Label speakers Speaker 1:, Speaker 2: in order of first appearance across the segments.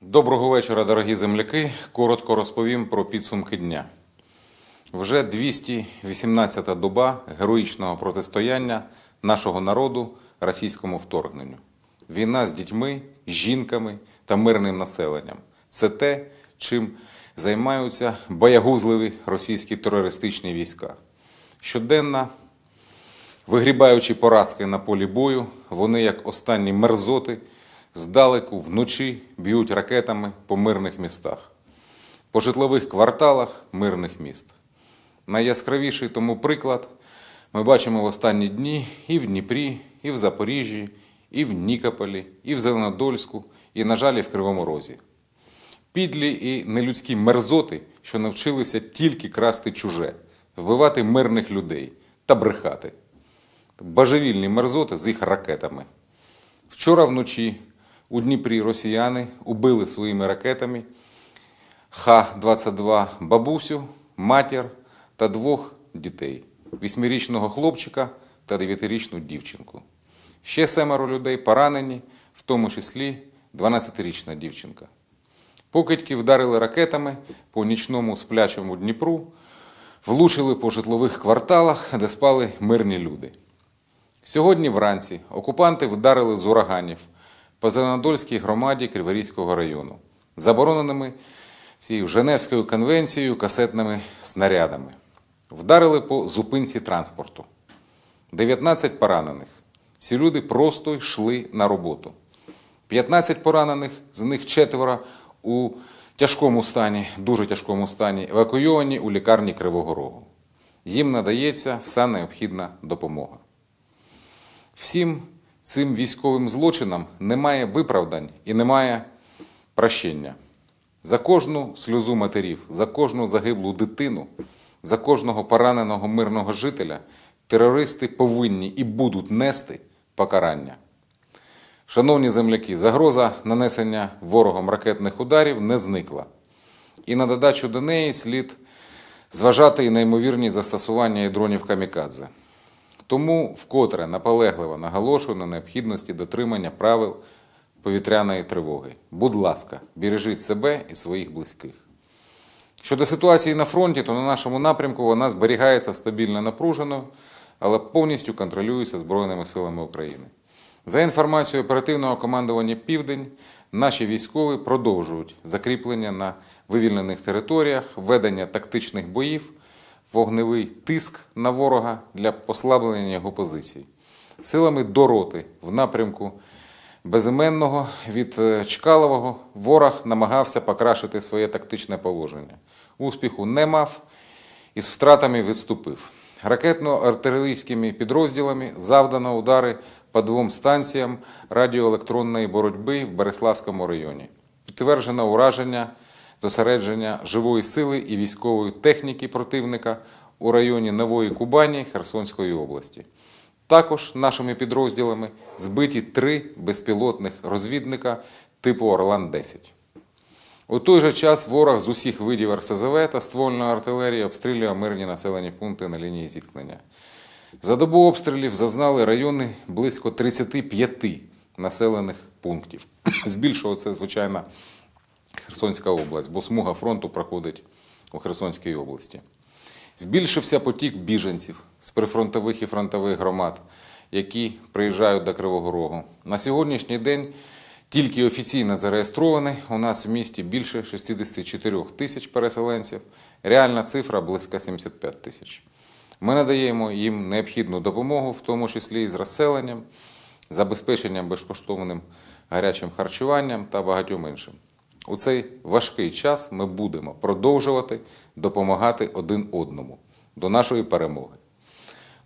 Speaker 1: Доброго вечора, дорогі земляки. Коротко розповім про підсумки дня. Вже 218-та доба героїчного протистояння нашого народу російському вторгненню. Війна з дітьми, жінками та мирним населенням це те, чим займаються боягузливі російські терористичні війська. Щоденно Вигрібаючи поразки на полі бою, вони, як останні мерзоти, здалеку вночі б'ють ракетами по мирних містах, по житлових кварталах мирних міст. Найяскравіший тому приклад ми бачимо в останні дні і в Дніпрі, і в Запоріжжі, і в Нікополі, і в Зеленодольську, і, на жаль, і в Кривому Розі. Підлі і нелюдські мерзоти, що навчилися тільки красти чуже, вбивати мирних людей та брехати божевільні мерзоти з їх ракетами. Вчора вночі у Дніпрі росіяни убили своїми ракетами Х-22 бабусю, матір та двох дітей: вісьмирічного хлопчика та дев'ятирічну дівчинку. Ще семеро людей поранені, в тому числі 12-річна дівчинка. Покидьки вдарили ракетами по нічному сплячому Дніпру, влучили по житлових кварталах, де спали мирні люди. Сьогодні вранці окупанти вдарили з ураганів по Зеленодольській громаді Криворізького району, забороненими цією Женевською конвенцією касетними снарядами. Вдарили по зупинці транспорту. 19 поранених. Ці люди просто йшли на роботу. 15 поранених, з них четверо у тяжкому стані, дуже тяжкому стані, евакуйовані у лікарні Кривого Рогу. Їм надається вся необхідна допомога. Всім цим військовим злочинам немає виправдань і немає прощення. За кожну сльозу матерів, за кожну загиблу дитину, за кожного пораненого мирного жителя терористи повинні і будуть нести покарання. Шановні земляки, загроза нанесення ворогом ракетних ударів не зникла. І на додачу до неї слід зважати і неймовірні застосування і дронів камікадзе. Тому вкотре наполегливо наголошую на необхідності дотримання правил повітряної тривоги. Будь ласка, бережіть себе і своїх близьких. Щодо ситуації на фронті, то на нашому напрямку вона зберігається стабільно напруженою, але повністю контролюється Збройними силами України. За інформацією оперативного командування Південь, наші військові продовжують закріплення на вивільнених територіях, ведення тактичних боїв, вогневий тиск на ворога для послаблення його позицій. Силами дороти в напрямку безіменного від е, Чкалового ворог намагався покращити своє тактичне положення. Успіху не мав і з втратами відступив. Ракетно-артилерійськими підрозділами завдано удари по двом станціям радіоелектронної боротьби в Береславському районі. Підтверджено ураження зосередження живої сили і військової техніки противника у районі Нової Кубані Херсонської області. Також нашими підрозділами збиті три безпілотних розвідника типу Орлан-10. У той же час ворог з усіх видів РСЗВ та ствольної артилерії обстрілює мирні населені пункти на лінії зіткнення. За добу обстрілів зазнали райони близько 35 населених пунктів. Збільшого це, звичайно, Херсонська область, бо смуга фронту проходить у Херсонській області. Збільшився потік біженців з прифронтових і фронтових громад, які приїжджають до Кривого Рогу. На сьогоднішній день тільки офіційно зареєстровані у нас в місті більше 64 тисяч переселенців. Реальна цифра близько 75 тисяч. Ми надаємо їм необхідну допомогу, в тому числі і з розселенням, забезпеченням безкоштовним гарячим харчуванням та багатьом іншим. У цей важкий час ми будемо продовжувати допомагати один одному до нашої перемоги.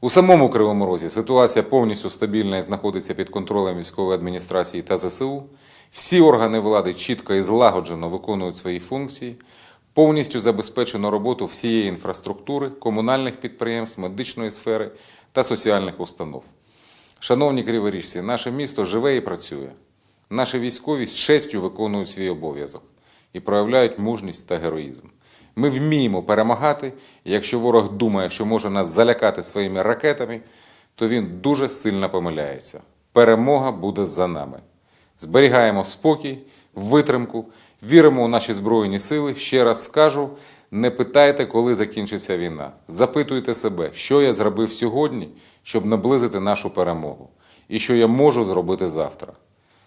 Speaker 1: У самому Кривому Розі ситуація повністю стабільна і знаходиться під контролем військової адміністрації та ЗСУ. Всі органи влади чітко і злагоджено виконують свої функції, повністю забезпечено роботу всієї інфраструктури, комунальних підприємств, медичної сфери та соціальних установ. Шановні криворіжці, наше місто живе і працює. Наші військові з честю виконують свій обов'язок і проявляють мужність та героїзм. Ми вміємо перемагати, і якщо ворог думає, що може нас залякати своїми ракетами, то він дуже сильно помиляється. Перемога буде за нами. Зберігаємо спокій, витримку, віримо у наші збройні сили. Ще раз скажу: не питайте, коли закінчиться війна. Запитуйте себе, що я зробив сьогодні, щоб наблизити нашу перемогу, і що я можу зробити завтра.